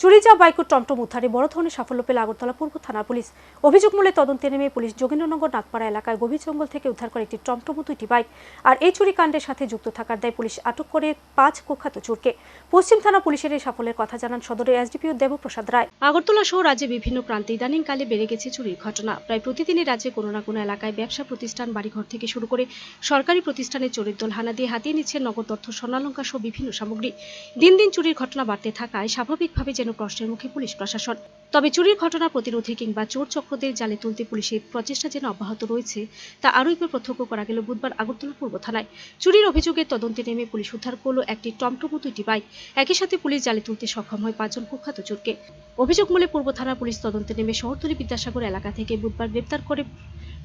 চুরি যাওয়া বাইক ও টমটম উদ্ধারে বড় ধরনের সাফল্য পেল আগরতলা পূর্ব থানার পুলিশ। অভিযোগ মূলে তদন্তে নেমে পুলিশ যোগেন্দ্রনগর নাগপাড়া এলাকায় গভীর জঙ্গল থেকে উদ্ধার করে একটি টমটম ও দুইটি বাইক আর এই চুরি কাণ্ডের সাথে যুক্ত থাকার দায় পুলিশ আটক করে পাঁচ কুখ্যাত চোরকে। পশ্চিম থানা পুলিশের এই সাফল্যের কথা জানান সদরের এসডিপিও দেবপ্রসাদ রায়। আগরতলা সহ রাজ্যে বিভিন্ন প্রান্তে ইদানিংকালে বেড়ে গেছে চুরির ঘটনা। প্রায় প্রতিদিনই রাজ্যে কোনো না কোনো এলাকায় ব্যবসা প্রতিষ্ঠান, বাড়িঘর থেকে শুরু করে সরকারি প্রতিষ্ঠানে চোরের দল, হানা দিয়ে হাতিয়ে নিচ্ছে নগদ অর্থ স্বর্ণালঙ্কার সহ বিভিন্ন সামগ্রী। দিন দিন চুরির ঘটনা বাড়তে থাকায় স্বাভাবিকভাবে যেন প্রশ্নের মুখে পুলিশ প্রশাসন। তবে চুরির ঘটনা, প্রতিরোধে কিংবা চোর চক্রদের জালে তুলতে পুলিশের প্রচেষ্টা যেন অব্যাহত রয়েছে, তা আরও একবার প্রত্যক্ষ করা গেল বুধবার আগরতলা পূর্ব থানায়। চুরির অভিযোগের তদন্তে নেমে পুলিশ উদ্ধার করল একটি টমটম দুইটি বাইক। একই সাথে পুলিশ জালে তুলতে সক্ষম হয় পাঁচজন কুখ্যাত চোরকে। অভিযোগ মূলে পূর্ব থানার পুলিশ তদন্তে নেমে শহরতলি বিদ্যাসাগর এলাকা থেকে বুধবার গ্রেপ্তার করে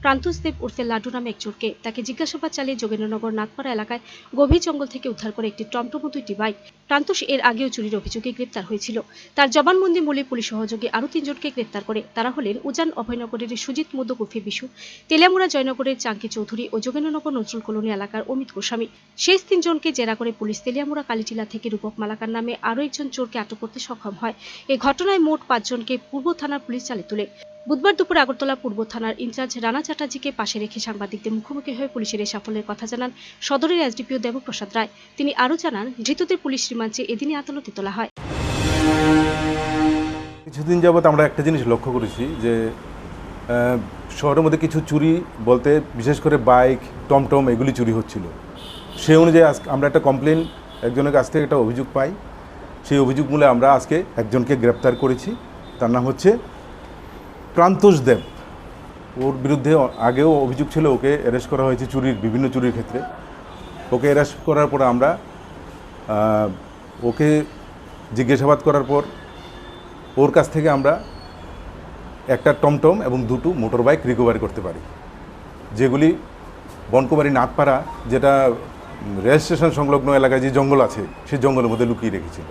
প্রান্তোষ দেব উর্ফে লাড্ডু নামে এক চোরকে। তাকে জিজ্ঞাসাবাদ চালিয়ে যোগেন্দ্রনগর নাথপাড়া এলাকায় গভীর জঙ্গল থেকে উদ্ধার করে একটি টমটম দুইটি বাইক প্রান্তোষ এর আগেও চুরির অভিযোগে গ্রেপ্তার হয়েছিল। তার জবানবন্দি মূলে পুলিশ সহযোগে আরও তিনজনকে গ্রেপ্তার করে। তারা হলেন উজান অভয়নগরের সুজিত মোদক উর্ফে বিশু, তেলিয়ামুড়া জয়নগরের চাঙ্কি চৌধুরী ও যোগেন্দ্রনগর নজরুল কলোনি এলাকার অমিত গোস্বামী। শেষ তিনজনকে জেরা করে পুলিশ তেলিয়ামুড়া কালীটিলা থেকে রূপক মালাকার নামে আরও একজন চোরকে আটক করতে সক্ষম হয়। এ ঘটনায় মোট পাঁচজনকে পূর্ব থানার পুলিশ চালে তোলে। বুধবার দুপুরে আগরতলা পূর্ব থানার ইনচার্জ রানা চ্যাটার্জিকে পাশে রেখে সাংবাদিকদের মুখোমুখি হয়ে পুলিশের এই সাফল্যের কথা জানান সদরের এসডিপিও দেবপ্রসাদ রায়। তিনি আরও জানান, ধৃতদের পুলিশ রিমান্ডে এদিনই আদালতে তোলা হয়। কিছুদিন যাবৎ আমরা একটা জিনিস লক্ষ্য করেছি যে শহরের মধ্যে কিছু চুরি বলতে বিশেষ করে বাইক, টমটম এগুলি চুরি হচ্ছিল। সেই অনুযায়ী আজকে আমরা একটা কমপ্লেন, একজনের কাছ থেকে একটা অভিযোগ পাই। সেই অভিযোগ মূলে আমরা আজকে একজনকে গ্রেপ্তার করেছি। তার নাম হচ্ছে প্রান্তোষ দেব। ওর বিরুদ্ধে আগেও অভিযোগ ছিল ওকে অ্যারেস্ট করা হয়েছে চুরির, বিভিন্ন চুরির ক্ষেত্রে। ওকে অ্যারেস্ট করার পর আমরা ওকে জিজ্ঞাসাবাদ করার পর ওর কাছ থেকে আমরা একটা টমটম এবং দুটো মোটর বাইক রিকভারি করতে পারি। যেগুলি বনকুমারী নাথপাড়া যেটা রেল স্টেশন সংলগ্ন এলাকায় যে জঙ্গল আছে, সেই জঙ্গলের মধ্যে লুকিয়ে রেখেছিল।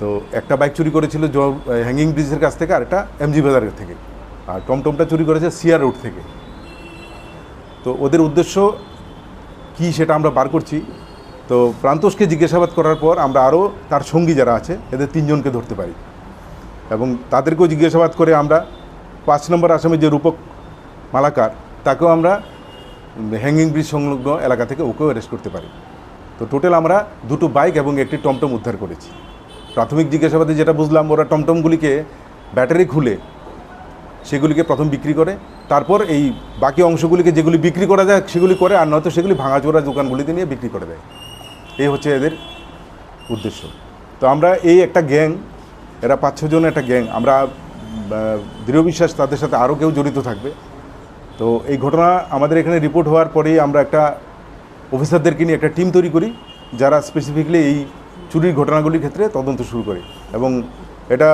তো একটা বাইক চুরি করেছিল হ্যাঙ্গিং ব্রিজের কাছ থেকে আর একটা এমজি বাজারের থেকে। আর টমটমটা চুরি করেছে সিয়ার রোড থেকে। তো ওদের উদ্দেশ্য কি সেটা আমরা বার করছি। তো প্রান্তোষকে জিজ্ঞাসাবাদ করার পর আমরা আরও তার সঙ্গী যারা আছে, এদের তিনজনকে ধরতে পারি। এবং তাদেরকেও জিজ্ঞাসাবাদ করে আমরা পাঁচ নম্বর আসামে যে রূপক মালাকার, তাকেও আমরা হ্যাঙ্গিং ব্রিজ সংলগ্ন এলাকা থেকে ওকেও অ্যারেস্ট করতে পারি। তো টোটাল আমরা দুটো বাইক এবং একটি টমটম উদ্ধার করেছি। প্রাথমিক জিজ্ঞাসাবাদে যেটা বুঝলাম, ওরা টমটমগুলিকে ব্যাটারি খুলে সেগুলিকে প্রথম বিক্রি করে। তারপর এই বাকি অংশগুলিকে যেগুলি বিক্রি করা যায় সেগুলি করে, আর নয়তো সেগুলি ভাঙাচোরা দোকানগুলিতে নিয়ে বিক্রি করে দেয়। এই হচ্ছে এদের উদ্দেশ্য। তো আমরা এই একটা গ্যাং, এরা পাঁচ ছজন একটা গ্যাং, আমরা দৃঢ় বিশ্বাস তাদের সাথে আরও কেউ জড়িত থাকবে। তো এই ঘটনা আমাদের এখানে রিপোর্ট হওয়ার পরেই আমরা একটা অফিসারদেরকে নিয়ে একটা টিম তৈরি করি, যারা স্পেসিফিকলি এই চুরির ঘটনাগুলির ক্ষেত্রে তদন্ত শুরু করে এবং এটা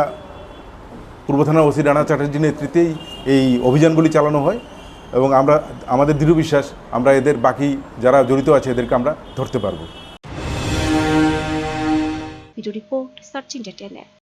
পূর্ব থানা ওসি রানা চ্যাটার্জির নেতৃত্বেই এই অভিযানগুলি চালানো হয় এবং আমরা, আমাদের দৃঢ় বিশ্বাস, আমরা এদের বাকি যারা জড়িত আছে এদেরকে আমরা ধরতে পারব। Report search entertainment